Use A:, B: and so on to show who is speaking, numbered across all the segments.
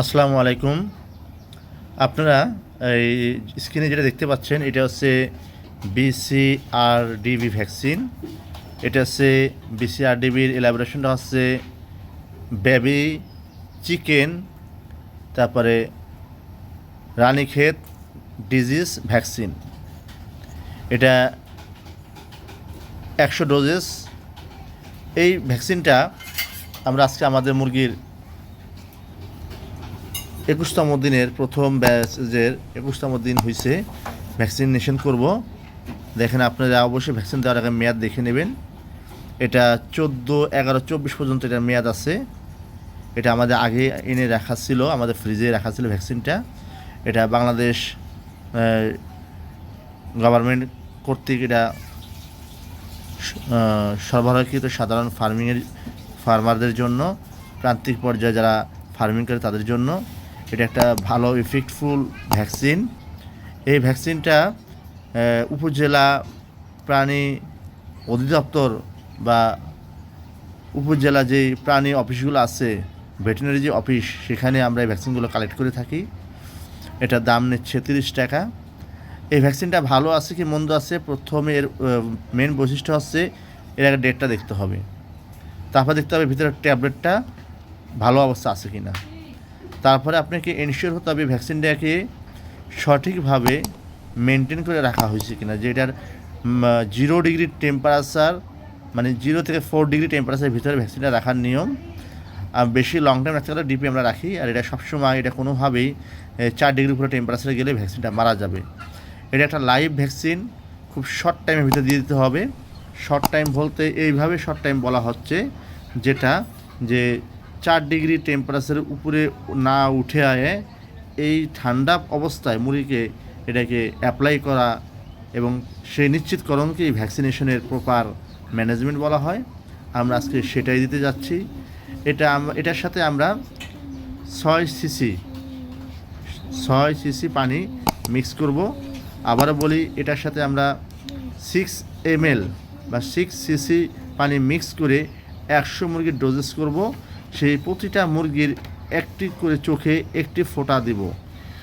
A: আসসালামু আলাইকুম। আপনারা এই স্ক্রিনে যেটা দেখতে পাচ্ছেন, এটা হচ্ছে বিসিআরডিবি ভ্যাকসিন এটা হচ্ছে বিসিআরডিবির এলাবোরেশনটা হচ্ছে বেবি চিকেন তারপরে রানীক্ষেত ডিজিজ ভ্যাকসিন এটা একশো ডোজেস এই ভ্যাকসিনটা আমরা আজকে আমাদের মুরগির একুশতম দিনের প্রথম ব্যাচের একুশতম দিন হয়েছে ভ্যাকসিনেশন করব। দেখেন আপনারা অবশ্যই ভ্যাকসিন দেওয়ার আগে মেয়াদ দেখে নেবেন। এটা চোদ্দ এগারো চব্বিশ পর্যন্ত এটার মেয়াদ আছে। এটা আমাদের আগে এনে রাখা ছিল, আমাদের ফ্রিজে রাখা ছিল ভ্যাকসিনটা এটা বাংলাদেশ গভর্নমেন্ট কর্তৃক এটা সরবরাহকৃত সাধারণ ফার্মিংয়ের ফার্মারদের জন্য, প্রান্তিক পর্যায়ে যারা ফার্মিং করে তাদের জন্য। এটা একটা ভালো ইফেক্টফুল ভ্যাকসিন এই ভ্যাকসিনটা উপজেলা প্রাণী অধিদপ্তর বা উপজেলা যে প্রাণী অফিসগুলো আছে ভেটেরিনারি যে অফিস, সেখানে আমরা এই ভ্যাকসিনগুলো কালেক্ট করে থাকি। এটার দাম নিচ্ছে তিরিশ টাকা। এই ভ্যাকসিনটা ভালো আছে কি মন্দ আছে? প্রথমে এর মেন বৈশিষ্ট্য হচ্ছে এর একটা ডেটটা দেখতে হবে। তারপর দেখতে হবে ভিতরের ট্যাবলেটটা ভালো অবস্থা আছে কি না তারপরে আপনাকে এনশিওর হতে হবে ভ্যাকসিনটাকে সঠিকভাবে মেনটেন করে রাখা হয়েছে কিনা, যে এটার জিরো ডিগ্রি টেম্পারেচার মানে জিরো থেকে ফোর ডিগ্রি টেম্পারেচারের ভিতরে ভ্যাকসিনটা রাখার নিয়ম। আর বেশি লং টাইম রাখতে গেলে ডিপি আমরা রাখি, আর এটা সবসময়, এটা কোনোভাবেই চার ডিগ্রি উপরে টেম্পারেচারে গেলে ভ্যাকসিনটা মারা যাবে। এটা একটা লাইভ ভ্যাকসিন খুব শর্ট টাইমের ভিতরে দিয়ে দিতে হবে। শর্ট টাইম বলতে এইভাবে শর্ট টাইম বলা হচ্ছে, যেটা, যে চার ডিগ্রি টেম্পারেচারের উপরে না উঠে আয়ে এই ঠান্ডা অবস্থায় মুরগিকে এটাকে অ্যাপ্লাই করা এবং সেই নিশ্চিতকরণকে এই ভ্যাকসিনেশনের প্রপার ম্যানেজমেন্ট বলা হয়। আমরা আজকে সেটাই দিতে যাচ্ছি। এটা এটার সাথে আমরা ছয় সিসি ছয় সিসি পানি মিক্স করব। আবারও বলি, এটার সাথে আমরা সিক্স এমএল বা সিক্স সিসি পানি মিক্স করে একশো মুরগির ডোজেস করব। সেই প্রতিটা মুরগির একটি করে চোখে একটি ফোঁটা দেব।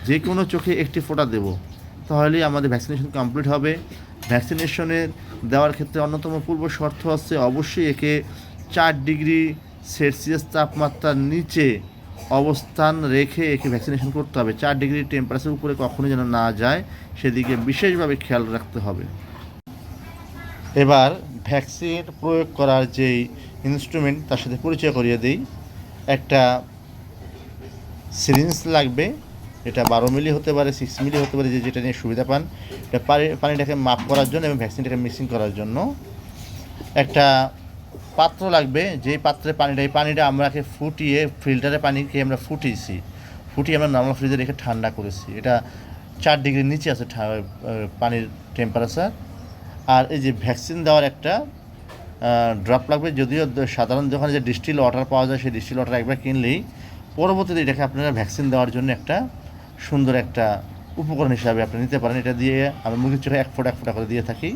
A: যে কোনো চোখে একটি ফোঁটা দেব। তাহলেই আমাদের ভ্যাকসিনেশন কমপ্লিট হবে। ভ্যাকসিনেশনের দেওয়ার ক্ষেত্রে অন্যতম পূর্ব শর্ত হচ্ছে অবশ্যই একে চার ডিগ্রি সেলসিয়াস তাপমাত্রার নিচে অবস্থান রেখে একে ভ্যাকসিনেশন করতে হবে। চার ডিগ্রি টেম্পারেচার উপরে কখনোই যেন না যায়, সেদিকে বিশেষভাবে খেয়াল রাখতে হবে। এবার ভ্যাকসিন প্রয়োগ করার যেই ইনস্ট্রুমেন্ট তার সাথে পরিচয় করিয়ে দিই। একটা সিরিঞ্জ লাগবে, এটা বারো মিলি হতে পারে সিক্স মিলি হতে পারে, যে যেটা নিয়ে সুবিধা পান। এটা পানি, পানিটাকে মাপ করার জন্য এবং ভ্যাকসিনটাকে মিক্সিং করার জন্য। একটা পাত্র লাগবে, যেই পাত্রে পানিটা, এই পানিটা আমরাকে ফুটিয়ে ফিল্টারে পানিকে আমরা ফুটিয়েছি। ফুটিয়ে আমরা নর্মাল ফ্রিজে রেখে ঠান্ডা করেছি। এটা চার ডিগ্রির নিচে আছে পানির টেম্পারেচার আর এই যে ভ্যাকসিন দেওয়ার একটা ড্রপ লাগবে। যদিও সাধারণ দোকানে যে ডিস্টিল ওয়াটার পাওয়া যায়, সেই ডিস্টিল ওয়াটার একবার কিনলেই পরবর্তীতে এটাকে আপনারা ভ্যাকসিন দেওয়ার জন্য একটা সুন্দর একটা উপকরণ হিসাবে আপনি নিতে পারেন। এটা দিয়ে আমরা মুরগির চোখে এক ফোঁটা এক ফোঁটা করে দিয়ে থাকি।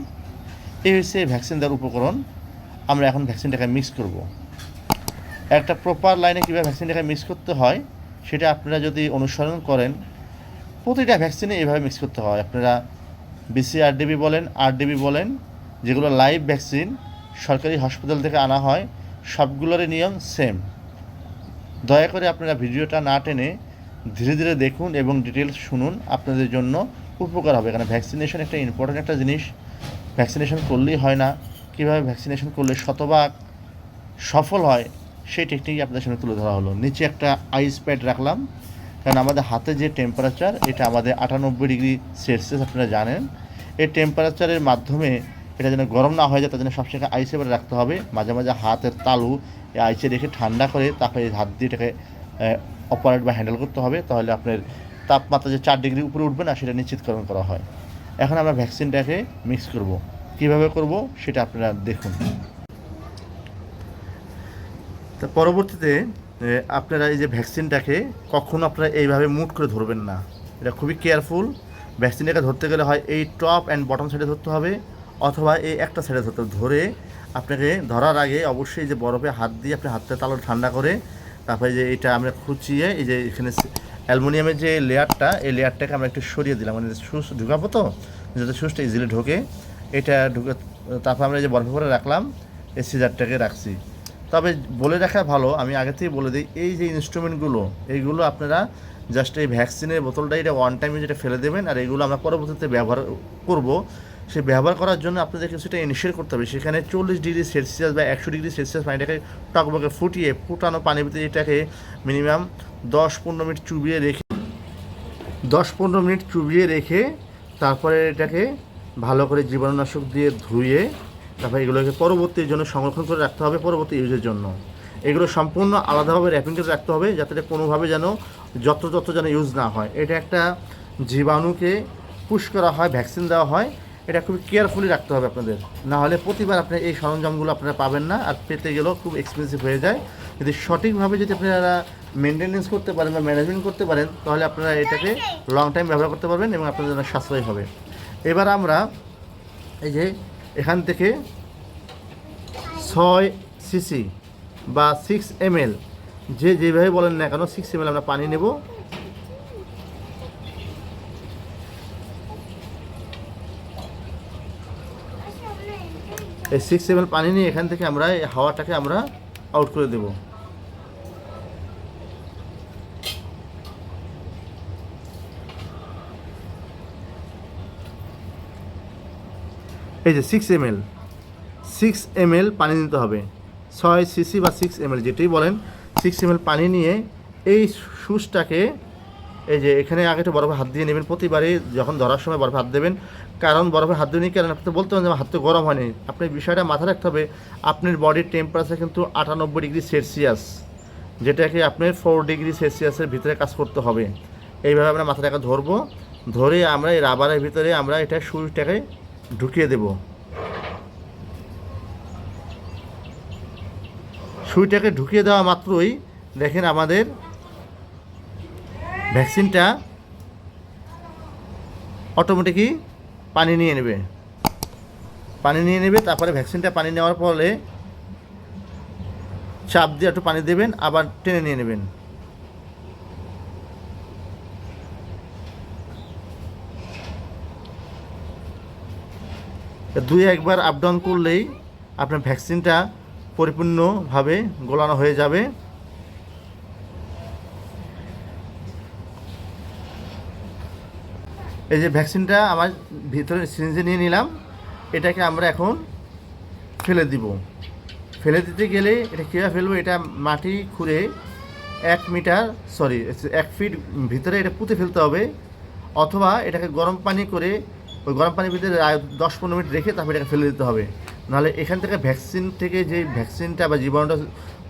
A: এই হচ্ছে ভ্যাকসিন দেওয়ার উপকরণ। আমরা এখন ভ্যাকসিনটাকে মিক্স করব। একটা প্রপার লাইনে কীভাবে ভ্যাকসিনটাকে মিক্স করতে হয়, সেটা আপনারা যদি অনুসরণ করেন, প্রতিটা ভ্যাকসিনে এভাবে মিক্স করতে হয়। আপনারা বিসিআরডিবি বলেন আরডিবি বলেন, যেগুলো লাইভ ভ্যাকসিন সরকারি হাসপাতাল থেকে আনা হয়, সবগুলোরই নিয়ম সেম দয়া করে আপনারা ভিডিওটা না টেনে ধীরে ধীরে দেখুন এবং ডিটেলস শুনুন, আপনাদের জন্য উপকার হবে। কারণ ভ্যাকসিনেশন একটা ইম্পর্ট্যান্ট একটা জিনিস। ভ্যাকসিনেশন করলেই হয় না। কীভাবে ভ্যাকসিনেশন করলে শতভাগ সফল হয়, সেই টেকনিক আপনাদের সামনে তুলে ধরা হলো। নিচে একটা আইস প্যাড রাখলাম। কারণ আমাদের হাতে যে টেম্পারেচার এটা আমাদের আটানব্বই ডিগ্রি সেলসিয়াস, আপনারা জানেন। এই টেম্পারেচারের মাধ্যমে এটা যেন গরম না হয়ে যায়, তার জন্য সবসময় আইসে করে রাখতে হবে। মাঝে মাঝে হাতের তালু আইসে রেখে ঠান্ডা করে তারপরে হাত দিয়ে এটাকে অপারেট বা হ্যান্ডেল করতে হবে। তাহলে আপনার তাপমাত্রা যে চার ডিগ্রি উপরে উঠবে না, সেটা নিশ্চিতকরণ করা হয়। এখন আমরা ভ্যাকসিনটাকে মিক্স করব। কীভাবে করব সেটা আপনারা দেখুন। তা পরবর্তীতে আপনারা এই যে ভ্যাকসিনটাকে কখনো আপনারা এইভাবে মুট করে ধরবেন না। এটা খুবই কেয়ারফুল ভ্যাকসিনটাকে ধরতে গেলে হয় এই টপ অ্যান্ড বটম সাইডে ধরতে হবে। অথবা এই একটা সাইডে ধরতে ধরে আপনাকে ধরার আগে অবশ্যই যে বরফে হাত দিয়ে আপনি হাতটা তালো ঠান্ডা করে তারপরে যে এটা আমরা খুঁচিয়ে এই যে এখানে অ্যালুমিনিয়ামের যে লেয়ারটা, এই লেয়ারটাকে আমরা একটু সরিয়ে দিলাম। মানে সুস ঢুকাবো তো? যাতে সুসটা ইজিলি ঢোকে। এটা ঢুকে, তারপর আমরা এই যে বরফে করে রাখলাম, এই সিজারটাকে রাখছি। তবে বলে রাখা ভালো, আমি আগে থেকে বলে দিই, এই যে ইনস্ট্রুমেন্টগুলো এইগুলো আপনারা জাস্ট এই ভ্যাকসিনের বোতলটা এটা ওয়ান টাইমে যেটা ফেলে দেবেন, আর এগুলো আমরা পরবর্তীতে ব্যবহার করব। সেই ব্যবহার করার জন্য আপনাদের সেটা ইনিশিয়েট করতে হবে। সেখানে চল্লিশ ডিগ্রি সেলসিয়াস বা একশো ডিগ্রি সেলসিয়াস পানিটাকে টকবকে ফুটিয়ে ফুটানো পানির ভিতরে এটাকে মিনিমাম দশ পনেরো মিনিট চুবিয়ে রেখে দশ পনেরো মিনিট চুবিয়ে রেখে তারপরে এটাকে ভালো করে জীবাণুনাশক দিয়ে ধুয়ে তারপরে এগুলোকে পরবর্তীর জন্য সংরক্ষণ করে রাখতে হবে পরবর্তী ইউজের জন্য। এগুলো সম্পূর্ণ আলাদাভাবে র্যাপিং করে রাখতে হবে যাতে কোনোভাবে যেন যত যত যেন ইউজ না হয়। এটা একটা জীবাণুকে পুশ করা হয় ভ্যাকসিন দেওয়া হয়। এটা খুবই কেয়ারফুলি রাখতে হবে আপনাদের। না হলে প্রতিবার আপনি এই সরঞ্জামগুলো আপনারা পাবেন না আর পেতে গেলেও খুব এক্সপেন্সিভ হয়ে যায়। যদি সঠিকভাবে যদি আপনারা মেনটেনেন্স করতে পারেন বা ম্যানেজমেন্ট করতে পারেন, তাহলে আপনারা এটাকে লং টাইম ব্যবহার করতে পারবেন এবং আপনাদের জন্য সাশ্রয় হবে। এবার আমরা এই যে এখান থেকে ছয় সিসি বা সিক্স এম যে যেভাবে বলেন না কেন সিক্স এম আমরা পানি নেব। এই সিক্স এম পানি নিয়ে এখান থেকে আমরা এই হাওয়াটাকে আমরা আউট করে দেব। এই যে six M L six M পানি নিতে হবে। ছয় সিসি বা সিক্স এম যেটাই বলেন সিক্স এম পানি নিয়ে এই সুসটাকে এই যে এখানে আগে একটু বরফে হাত দিয়ে নেবেন, প্রতিবারই যখন ধরার সময় বরফে হাত দেবেন। কারণ বরফে হাত দিয়ে কারণ আপনি বলতে পারেন যে হাত তো গরম হয়নি। আপনি বিষয়টা মাথায় রাখতে হবে, আপনার বডির টেম্পারেচার কিন্তু আটানব্বই ডিগ্রি সেলসিয়াস, যেটাকে আপনার ফোর ডিগ্রি সেলসিয়াসের ভিতরে কাজ করতে হবে। এইভাবে আমরা মাথাটাকে ধরবো, ধরে আমরা এই রাবারের ভিতরে আমরা এটা সুইচটাকে ঢুকিয়ে দেবো। সুইটাকে ঢুকিয়ে দেওয়া মাত্রই দেখেন আমাদের ভ্যাকসিনটা অটোমেটিকই পানি নিয়ে নেবে। পানি নিয়ে নেবে, তারপরে ভ্যাকসিনটা পানি নেওয়ার ফলে চাপ দিয়ে একটু পানি দেবেন, আবার টেনে নিয়ে নেবেন। দুই একবার আপ ডাউন করলেই আপনার ভ্যাকসিনটা পরিপূর্ণভাবে গোলানো হয়ে যাবে। এই যে ভ্যাকসিনটা আমার ভিতরে সিরিঞ্জে নিয়ে নিলাম, এটাকে আমরা এখন ফেলে দিব। ফেলে দিতে গেলে এটা কীভাবে ফেলব? এটা মাটি খুঁড়ে এক মিটার সরি এক ফিট ভিতরে এটা পুঁতে ফেলতে হবে, অথবা এটাকে গরম পানি করে ওই গরম পানির ভিতরে দশ পনেরো মিনিট রেখে তারপর এটাকে ফেলে দিতে হবে। নাহলে এখান থেকে ভ্যাকসিন থেকে যে ভ্যাকসিনটা বা জীবাণুটা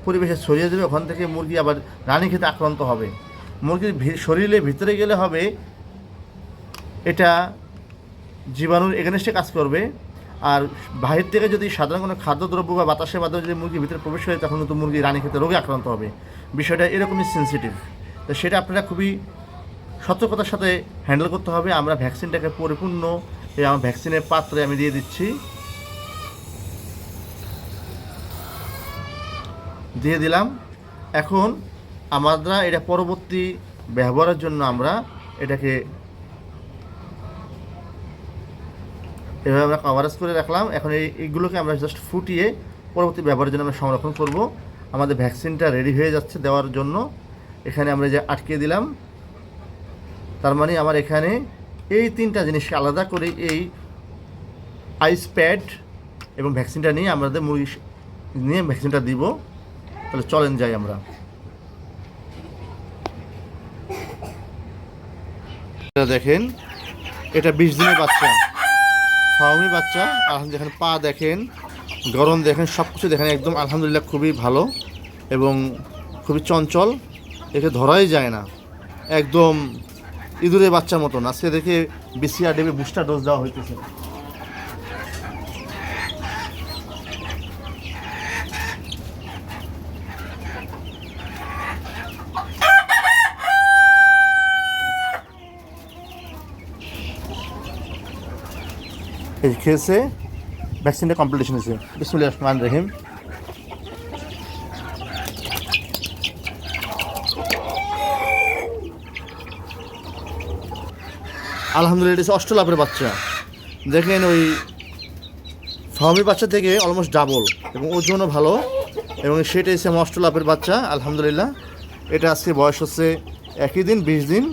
A: পরিবেশে ছড়িয়ে দেবে, ওখান থেকে মুরগি আবার রানী খেতে আক্রান্ত হবে। মুরগির শরীরে ভিতরে গেলে হবে এটা জীবাণুর এগেনস্টে কাজ করবে। আর বাহির থেকে যদি সাধারণ কোনো খাদ্যদ্রব্য বা বাতাসের মাধ্যমে যদি মুরগির ভিতরে প্রবেশ করে, তখন কিন্তু মুরগি রানী খেতে রোগে আক্রান্ত হবে। বিষয়টা এরকমই সেন্সিটিভ তো সেটা আপনারা খুবই সতর্কতার সাথে হ্যান্ডেল করতে হবে। আমরা ভ্যাকসিনটাকে পরিপূর্ণ এই আমার ভ্যাকসিনের পাত্রে আমি দিয়ে দিচ্ছি। দিয়ে দিলাম। এখন আমরা এটা পরবর্তী ব্যবহারের জন্য আমরা এটাকে এভাবে আমরা কভারেজ করে রাখলাম। এখন এই, এইগুলোকে আমরা জাস্ট ফুটিয়ে পরবর্তী ব্যবহারের জন্য আমরা সংরক্ষণ করব। আমাদের ভ্যাকসিনটা রেডি হয়ে যাচ্ছে দেওয়ার জন্য। এখানে আমরা যে আটকে দিলাম, তার মানে আমার এখানে এই তিনটা জিনিসকে আলাদা করে এই আইস প্যাড এবং ভ্যাকসিনটা নিয়ে আমাদের মুরগি নিয়ে ভ্যাকসিনটা দিব। তাহলে চলেন যাই আমরা। দেখেন, এটা বিশ দিনের বাচ্চা। ফাউমি বাচ্চা, আলহামদুলিল্লাহ দেখেন পা দেখেন, গরম দেখেন সব কিছু দেখেন, একদম আলহামদুলিল্লাহ খুবই ভালো এবং খুবই চঞ্চল। একে ধরাই যায় না। একদম ইঁদুরের বাচ্চার মতন। সে দেখে বিসিআর ডেবে বুস্টার ডোজ দেওয়া হইতেছে। এই খেয়েছে ভ্যাকসিনটা কমপ্লিটেশন হয়েছে। বিসমুল্লাহ রহমান রহিম। আলহামদুলিল্লাহ, এটা অষ্টলাভের বাচ্চা। দেখেন ওই ফার্মি বাচ্চা থেকে অলমোস্ট ডাবল এবং ওজনও ভালো, এবং সেটা হচ্ছে আমার অষ্টলাভের বাচ্চা, আলহামদুলিল্লাহ। এটা আজকে বয়স হচ্ছে একই দিন, বিশ দিন।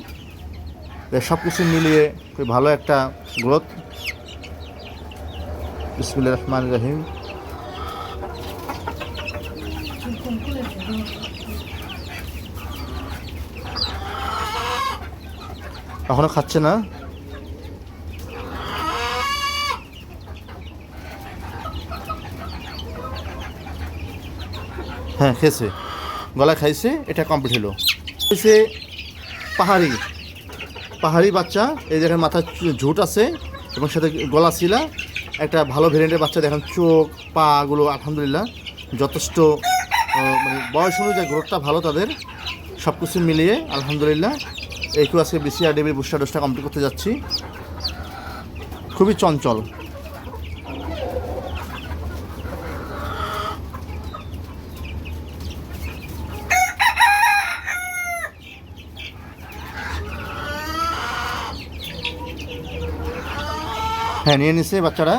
A: সব কিছু মিলিয়ে খুব ভালো একটা গ্রোথ রহমান রহিম। এখনও খাচ্ছে না? হ্যাঁ খেয়েছে। গলা খাইছে, এটা কমপ্লিট হলো। হয়েছে পাহাড়ি। পাহাড়ি বাচ্চা, এই দেখেন মাথার ঝুট আছে এবং সাথে গলা ছিলা একটা ভালো ভেরিয়েন্টের বাচ্চা দেখেন, চোখ পাগুলো আলহামদুলিল্লাহ, যথেষ্ট মানে বয়স অনুযায়ী গ্রোথটা ভালো তাদের। সব কিছু মিলিয়ে, আলহামদুলিল্লাহ এইটু আজকে বিসিআর ডিবির বুস্টার ডোজটা কমপ্লিট করতে যাচ্ছি। খুবই চঞ্চল। হ্যাঁ নিয়ে বাচ্চারা।